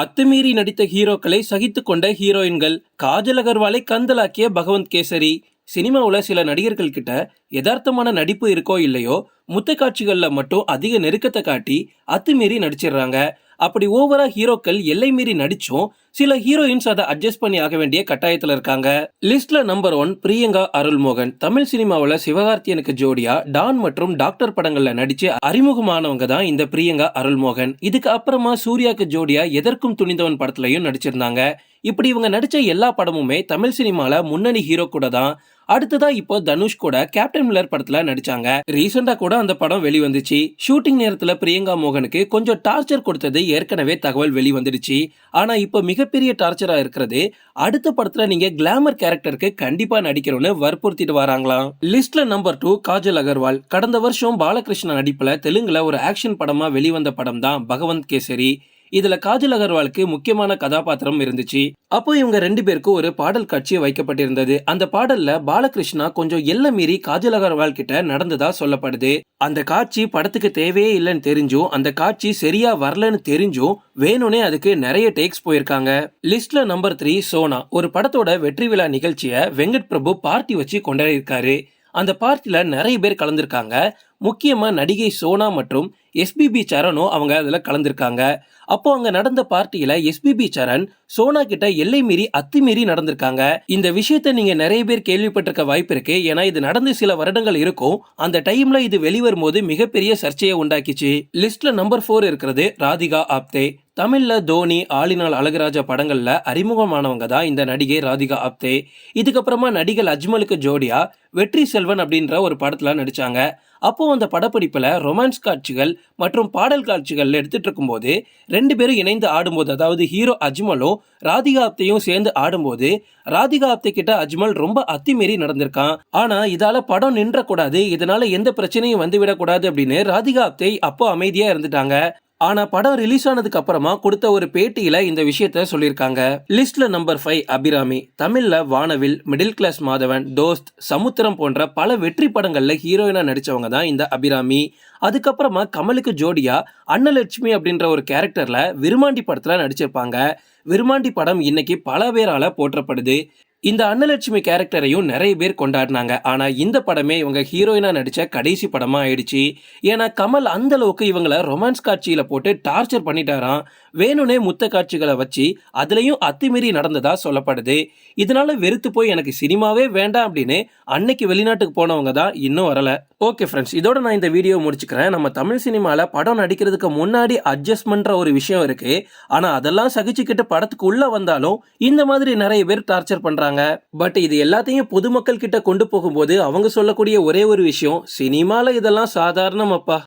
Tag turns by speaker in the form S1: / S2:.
S1: அத்துமீறி நடித்த ஹீரோக்களை சகித்து கொண்ட ஹீரோயின்கள் காஜல் அகர்வாலை கந்தலாக்கிய பகவந்த் கேசரி. சினிமாவில் சில நடிகர்கள் கிட்ட யதார்த்தமான நடிப்பு இருக்கோ இல்லையோ முத்த காட்சிகளில் மட்டும் அதிக நெருக்கத்தை காட்டி அத்துமீறி நடிச்சிடுறாங்க. அப்படி ஓவரா ஹீரோக்கள் எல்லை மீறி நடிச்சும் சில ஹீரோயின்ஸ் அதை அட்ஜஸ்ட் பண்ணி ஆக வேண்டிய கட்டாயத்தில் இருக்காங்க. லிஸ்ட்ல நம்பர் ஒன் பிரியங்கா அருள்மோகன். தமிழ் சினிமாவில் சிவகார்த்தியனுக்கு ஜோடியா டான் மற்றும் டாக்டர் படங்கள்ல நடிச்சு அறிமுகமானவங்க தான் இந்த பிரியங்கா அருள்மோகன். இதுக்கு அப்புறமா சூர்யாக்கு ஜோடியா எதற்கும் துணிந்தவன் படத்துலையும் நடிச்சிருந்தாங்க. இப்படி இவங்க நடித்த எல்லா படமுமே தமிழ் சினிமாவில் முன்னணி ஹீரோ கூட தான் அடுத்ததா இப்போ தனுஷ் கூட கேப்டன் மில்லர் படத்துல நடிச்சாங்க. ரீசெண்டா கூட அந்த படம் வெளிவந்துச்சு. ஷூட்டிங் நேரத்துல பிரியங்கா மோகனுக்கு கொஞ்சம் டார்ச்சர் கொடுத்தது ஏற்கனவே தகவல் வெளிவந்துடுச்சு. ஆனா இப்போ மிகப்பெரிய டார்ச்சரா இருக்கிறது. அடுத்த படத்துல நீங்க கிளாமர் கேரக்டருக்கு கண்டிப்பா நடிக்கிறோன்னு வற்புறுத்திட்டு வராங்களாம் லிஸ்ட்ல நம்பர் டூ காஜல் அகர்வால். கடந்த வருஷம் பாலகிருஷ்ணன் நடிப்புல தெலுங்குல ஒரு ஆக்ஷன் படமா வெளிவந்த படம் தான் பகவந்த் கேசரி. இதுல காஜல் அகர்வாலுக்கு முக்கியமான கதாபாத்திரம் இருந்துச்சு. அப்போ இவங்க ரெண்டு பேருக்கும் ஒரு பாடல் காட்சி வைக்கப்பட்டிருந்தது. அந்த பாடல்ல பாலகிருஷ்ணா கொஞ்சம் எல்லை மீறி காஜல் அகர்வால் கிட்ட நடந்ததா சொல்லப்படுது. அந்த காட்சி படத்துக்கு தேவையே இல்லைன்னு தெரிஞ்சும் அந்த காட்சி சரியா வரலன்னு தெரிஞ்சும் வேணும்னே அதுக்கு நிறைய டேக்ஸ் போயிருக்காங்க. லிஸ்ட்ல நம்பர் த்ரீ சோனா ஒரு படத்தோட வெற்றி விழா நிகழ்ச்சியை வெங்கட் பிரபு பார்ட்டி வச்சு கொண்டாடி இருக்காரு அந்த பார்ட்டில நிறைய பேர் கலந்துருக்காங்க. முக்கியமாக நடிகை சோனா மற்றும் எஸ்பிபி சரணும் அவங்க அதில் கலந்துருக்காங்க. அப்போ அங்கே நடந்த பார்ட்டியில் எஸ்பிபி சரண் சோனா கிட்ட எல்லை மீறி அத்துமீறி நடந்திருக்காங்க. இந்த விஷயத்த நீங்கள் நிறைய பேர் கேள்விப்பட்டிருக்க வாய்ப்பு இருக்கு. ஏன்னா இது நடந்து சில வருடங்கள் இருக்கும். அந்த டைம்ல இது வெளிவரும் போது மிகப்பெரிய சர்ச்சையை உண்டாக்கிச்சு. லிஸ்ட்ல நம்பர் ஃபோர் இருக்கிறது ராதிகா ஆப்தே. தமிழ்ல தோனி ஆளினால் அழகுராஜா படங்கள்ல அறிமுகமானவங்க தான் இந்த நடிகை ராதிகா ஆப்தே. இதுக்கப்புறமா நடிகர் அஜ்மலுக்கு ஜோடியா வெற்றி செல்வன் அப்படின்ற ஒரு படத்துல நடிச்சாங்க. அப்போது அந்த படப்பிடிப்பில் ரொமான்ஸ் காட்சிகள் மற்றும் பாடல் காட்சிகள் எடுத்துகிட்டு இருக்கும்போது ரெண்டு பேரும் இணைந்து ஆடும்போது அதாவது ஹீரோ அஜ்மலும் ராதிகா ஆப்தையும் சேர்ந்து ஆடும்போது ராதிகா ஆப்தே கிட்ட அஜ்மல் ரொம்ப அத்திமீறி நடந்திருக்கான். ஆனால் இதால் படம் நின்றக்கூடாது இதனால் எந்த பிரச்சனையும் வந்துவிடக்கூடாது அப்படின்னு ராதிகா ஆப்தே அப்போ அமைதியாக இருந்துட்டாங்க. ஆனா படம் ரிலீஸ் ஆனதுக்கு அப்புறமா கொடுத்த ஒரு பேட்டியில இந்த விஷயத்த சொல்லியிருக்காங்க. லிஸ்ட்ல நம்பர் ஃபைவ் அபிராமி தமிழ்ல வானவில் மிடில் கிளாஸ் மாதவன் தோஸ்த் சமுத்திரம் போன்ற பல வெற்றி படங்கள்ல ஹீரோயினா நடிச்சவங்க தான் இந்த அபிராமி. அதுக்கப்புறமா கமலுக்கு ஜோடியா அன்னலட்சுமி அப்படின்ற ஒரு கேரக்டர்ல விருமாண்டி படத்துல நடிச்சிருப்பாங்க. விருமாண்டி படம் இன்னைக்கு பல பேரால போற்றப்படுது. இந்த அன்னலட்சுமி கேரக்டரையும் நிறைய பேர் கொண்டாடினாங்க. ஆனால் இந்த படமே இவங்க ஹீரோயினாக நடித்த கடைசி படமாக ஆயிடுச்சு. ஏன்னா கமல் அந்த அளவுக்கு இவங்களை ரொமான்ஸ் காட்சியில் போட்டு டார்ச்சர் பண்ணிட்டாராம். வேணும்னே முத்த காட்சிகளை வச்சு அதுலேயும் அத்துமீறி நடந்ததா சொல்லப்படுது. இதனால வெறுத்து போய் எனக்கு சினிமாவே வேண்டாம் அப்படின்னு அன்னைக்கு வெளிநாட்டுக்கு போனவங்க தான் இன்னும் வரல. ஓகே ஃப்ரெண்ட்ஸ் இதோட நான் இந்த வீடியோ முடிச்சுக்கிறேன். நம்ம தமிழ் சினிமாவில் படம் நடிக்கிறதுக்கு முன்னாடி அட்ஜஸ்ட்மெண்ட்ற ஒரு விஷயம் இருக்குது ஆனால் அதெல்லாம் சகிச்சுக்கிட்டு படத்துக்கு உள்ளே வந்தாலும் இந்த மாதிரி நிறைய பேர் டார்ச்சர் பண்ணுறாங்க பண்றாங்க பட் இது எல்லாத்தையும் பொதுமக்கள் கிட்ட கொண்டு போகும்போது அவங்க சொல்லக்கூடிய ஒரே ஒரு விஷயம் சினிமால இதெல்லாம் சாதாரணம் அப்பா.